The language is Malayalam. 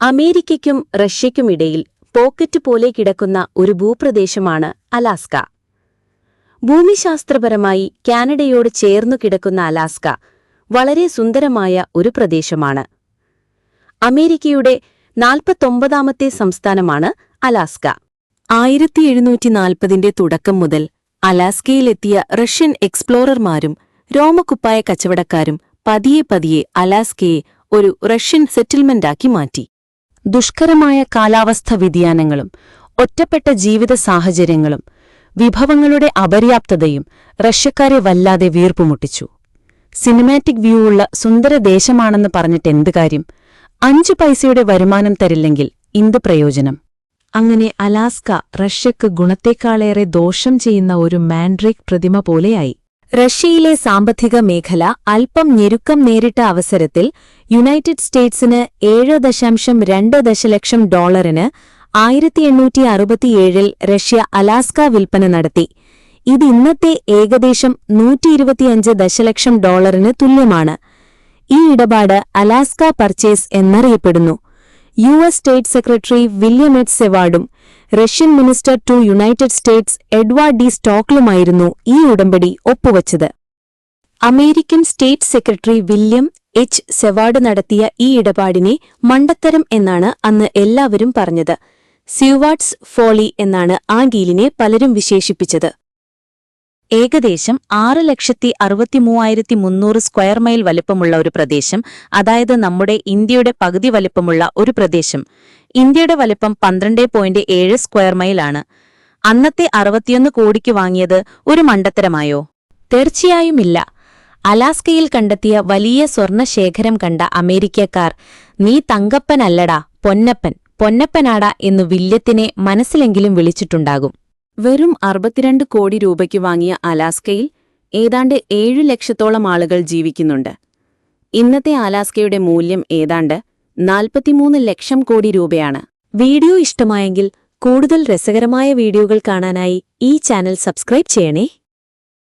അമേരിക്കയ്ക്കും റഷ്യയ്ക്കുമിടയിൽ പോക്കറ്റ് പോലെ കിടക്കുന്ന ഒരു ഭൂപ്രദേശമാണ് അലാസ്ക. ഭൂമിശാസ്ത്രപരമായി കാനഡയോട് ചേർന്നു കിടക്കുന്ന അലാസ്ക വളരെ സുന്ദരമായ ഒരു പ്രദേശമാണ്. അമേരിക്കയുടെ നാൽപ്പത്തൊമ്പതാമത്തെ സംസ്ഥാനമാണ് അലാസ്ക. ആയിരത്തി എഴുന്നൂറ്റി നാൽപ്പതിന്റെ തുടക്കം മുതൽ അലാസ്കയിലെത്തിയ റഷ്യൻ എക്സ്പ്ലോറർമാരും രോമക്കുപ്പായ കച്ചവടക്കാരും പതിയെ പതിയെ അലാസ്കയെ ഒരു റഷ്യൻ സെറ്റിൽമെന്റാക്കി മാറ്റി. ദുഷ്കരമായ കാലാവസ്ഥ വ്യതിയാനങ്ങളും ഒറ്റപ്പെട്ട ജീവിത സാഹചര്യങ്ങളും വിഭവങ്ങളുടെ അപര്യാപ്തതയും റഷ്യക്കാരെ വല്ലാതെ വീർപ്പുമുട്ടിച്ചു. സിനിമാറ്റിക് വ്യൂ ഉള്ള സുന്ദര ദേശമാണെന്ന് പറഞ്ഞിട്ടെന്ത് കാര്യം? അഞ്ചു പൈസയുടെ വരുമാനം തരില്ലെങ്കിൽ ഇന്ത് പ്രയോജനം? അങ്ങനെ അലാസ്ക റഷ്യക്ക് ഗുണത്തേക്കാളേറെ ദോഷം ചെയ്യുന്ന ഒരു മാൻഡ്രിക് പ്രതിമ പോലെയായി. റഷ്യയിലെ സാമ്പത്തിക മേഖല അല്പം ഞെരുക്കം നേരിട്ട അവസരത്തിൽ യുണൈറ്റഡ് സ്റ്റേറ്റ്സിന് ഏഴ് ദശാംശം രണ്ട് ദശലക്ഷം ഡോളറിന് ആയിരത്തി എണ്ണൂറ്റി അറുപത്തിയേഴിൽ റഷ്യ അലാസ്ക വിൽപ്പന നടത്തി. ഇത് ഇന്നത്തെ ഏകദേശം നൂറ്റിയിരുപത്തിയഞ്ച് ദശലക്ഷം ഡോളറിന് തുല്യമാണ്. ഈ ഇടപാട് അലാസ്ക പർച്ചേസ് എന്നറിയപ്പെടുന്നു. U S state secretary William H സെവാർഡും Russian minister to United States Edward D സ്റ്റോക്ലുമായിരുന്നു ഈ ഉടമ്പടി ഒപ്പുവച്ചത്. American state secretary William H Seward നടത്തിയ ഈ ഇടപാടിനെ മണ്ടത്തരം എന്നാണ് അന്ന് എല്ലാവരും പറഞ്ഞത്. സ്യൂവാട്സ് ഫോളി എന്നാണ് ആ ഡീലിനെ പലരും വിശേഷിപ്പിച്ചത്. ഏകദേശം ആറ് ലക്ഷത്തി അറുപത്തിമൂവായിരത്തി മുന്നൂറ് സ്ക്വയർ മൈൽ വലിപ്പമുള്ള ഒരു പ്രദേശം അതായത് നമ്മുടെ ഇന്ത്യയുടെ പകുതി വലിപ്പമുള്ള ഒരു പ്രദേശം. ഇന്ത്യയുടെ വലിപ്പം പന്ത്രണ്ട് പോയിന്റ് ഏഴ് സ്ക്വയർ മൈലാണ് അന്നത്തെ അറുപത്തിയൊന്ന് കോടിക്ക് വാങ്ങിയത് ഒരു മണ്ടത്തരമായോ? തീർച്ചയായുമില്ല. അലാസ്കയിൽ കണ്ടെത്തിയ വലിയ സ്വർണശേഖരം കണ്ട അമേരിക്കക്കാർ നീ തങ്കപ്പനല്ലടാ പൊന്നപ്പൻ പൊന്നപ്പനാടാ എന്നു വില്യത്തിനെ മനസ്സിലെങ്കിലും വിളിച്ചിട്ടുണ്ടാകും. വെറും അറുപത്തിരണ്ട് കോടി രൂപയ്ക്ക് വാങ്ങിയ അലാസ്കയിൽ ഏതാണ്ട് ഏഴു ലക്ഷത്തോളം ആളുകൾ ജീവിക്കുന്നുണ്ട്. ഇന്നത്തെ അലാസ്കയുടെ മൂല്യം ഏതാണ്ട് നാൽപ്പത്തിമൂന്ന് ലക്ഷം കോടി രൂപയാണ്. വീഡിയോ ഇഷ്ടമായെങ്കിൽ കൂടുതൽ രസകരമായ വീഡിയോകൾ കാണാനായി ഈ ചാനൽ സബ്സ്ക്രൈബ് ചെയ്യണേ.